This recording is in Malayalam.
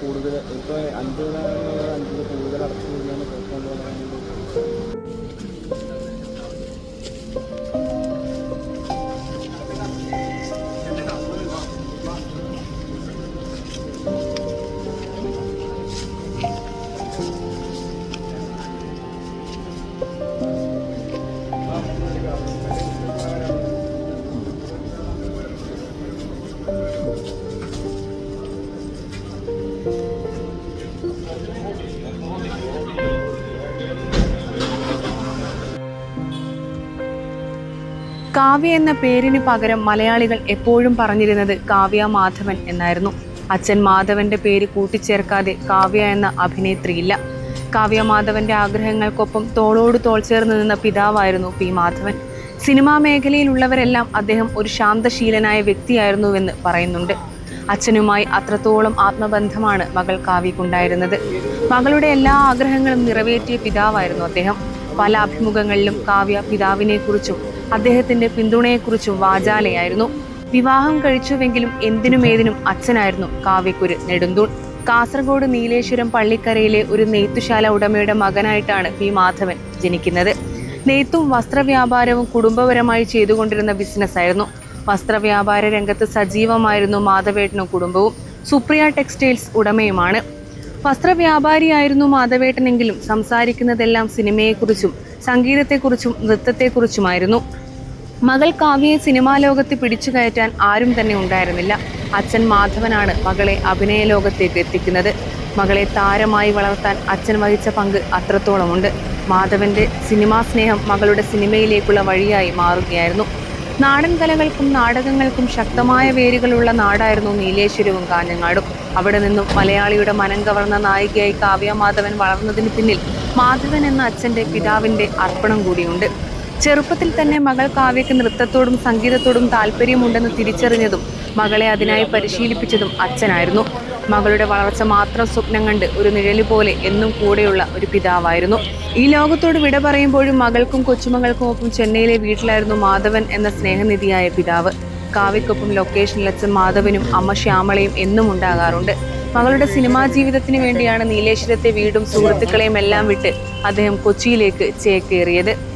കൂടുതൽ ഇപ്പോൾ അഞ്ച് കാവ്യ എന്ന പേരിന് പകരം മലയാളികൾ എപ്പോഴും പറഞ്ഞിരുന്നത് കാവ്യ മാധവൻ എന്നായിരുന്നു. അച്ഛൻ മാധവന്റെ പേര് കൂട്ടിച്ചേർക്കാതെ കാവ്യ എന്ന അഭിനേത്രിയില്ല. കാവ്യ മാധവന്റെ ആഗ്രഹങ്ങൾക്കൊപ്പം തോളോട് തോൾ ചേർന്ന് നിന്ന പിതാവായിരുന്നു പി മാധവൻ. സിനിമാ മേഖലയിലുള്ളവരെല്ലാം അദ്ദേഹം ഒരു ശാന്തശീലനായ വ്യക്തിയായിരുന്നുവെന്ന് പറയുന്നുണ്ട്. അച്ഛനുമായി അത്രത്തോളം ആത്മബന്ധമാണ് മകൾ കാവ്യക്കുണ്ടായിരുന്നത്. മകളുടെ എല്ലാ ആഗ്രഹങ്ങളും നിറവേറ്റിയ പിതാവായിരുന്നു അദ്ദേഹം. പല അഭിമുഖങ്ങളിലും കാവ്യ പിതാവിനെക്കുറിച്ചും അദ്ദേഹത്തിന്റെ പിന്തുണയെക്കുറിച്ചും വാചാലയായിരുന്നു. വിവാഹം കഴിച്ചുവെങ്കിലും എന്തിനും ഏതിനും അച്ഛനായിരുന്നു കാവ്യക്കുരു നെടുന്തൂൺ. കാസർഗോഡ് നീലേശ്വരം പള്ളിക്കരയിലെ ഒരു നെയ്ത്തുശാല ഉടമയുടെ മകനായിട്ടാണ് പി മാധവൻ ജനിക്കുന്നത്. നെയ്ത്തും വസ്ത്രവ്യാപാരവും കുടുംബപരമായി ചെയ്തുകൊണ്ടിരുന്ന ബിസിനസ്സായിരുന്നു. വസ്ത്രവ്യാപാര രംഗത്ത് സജീവമായിരുന്നു മാധവേട്ടനും കുടുംബവും. സുപ്രിയ ടെക്സ്റ്റൈൽസ് ഉടമയുമാണ്. വസ്ത്രവ്യാപാരിയായിരുന്നു മാധവേട്ടനെങ്കിലും സംസാരിക്കുന്നതെല്ലാം സിനിമയെക്കുറിച്ചും സംഗീതത്തെക്കുറിച്ചും നൃത്തത്തെക്കുറിച്ചുമായിരുന്നു. മകൾ കാവ്യയെ സിനിമാ ലോകത്ത് പിടിച്ചു കയറ്റാൻ ആരും തന്നെ ഉണ്ടായിരുന്നില്ല. അച്ഛൻ മാധവനാണ് മകളെ അഭിനയ ലോകത്തേക്ക് എത്തിക്കുന്നത്. മകളെ താരമായി വളർത്താൻ അച്ഛൻ വഹിച്ച പങ്ക് അത്രത്തോളമുണ്ട്. മാധവന്റെ സിനിമാ സ്നേഹം മകളുടെ സിനിമയിലേക്കുള്ള വഴിയായി മാറുകയായിരുന്നു. നാടൻ കലകൾക്കും നാടകങ്ങൾക്കും ശക്തമായ വേരുകളുള്ള നാടായിരുന്നു നീലേശ്വരവും കാഞ്ഞങ്ങാടും. അവിടെ നിന്നും മലയാളിയുടെ മനം കവർന്ന നായികയായി കാവ്യ മാധവൻ വളർന്നതിന് പിന്നിൽ മാധവൻ എന്ന അച്ഛന്റെ പിതാവിന്റെ അർപ്പണം കൂടിയുണ്ട്. ചെറുപ്പത്തിൽ തന്നെ മകൾ കാവ്യക്ക് നൃത്തത്തോടും സംഗീതത്തോടും താല്പര്യമുണ്ടെന്ന് തിരിച്ചറിഞ്ഞതും മകളെ അതിനായി പരിശീലിപ്പിച്ചതും അച്ഛനായിരുന്നു. മകളുടെ വളർച്ച മാത്രം സ്വപ്നം കണ്ട് ഒരു നിഴൽ പോലെ എന്നും കൂടെയുള്ള ഒരു പിതാവായിരുന്നു. ഈ ലോകത്തോട് വിട പറയുമ്പോഴും മകൾക്കും കൊച്ചുമകൾക്കും ഒപ്പം ചെന്നൈയിലെ വീട്ടിലായിരുന്നു മാധവൻ എന്ന സ്നേഹനിധിയായ പിതാവ്. കാവ്യക്കൊപ്പം ലൊക്കേഷനിൽ അച്ഛൻ മാധവനും അമ്മ ശ്യാമളയും എന്നും ഉണ്ടാകാറുണ്ട്. മകളുടെ സിനിമാ ജീവിതത്തിന് വേണ്ടിയാണ് നീലേശ്വരത്തെ വീടും സുഹൃത്തുക്കളെയും എല്ലാം വിട്ട് അദ്ദേഹം കൊച്ചിയിലേക്ക് ചേക്കേറിയത്.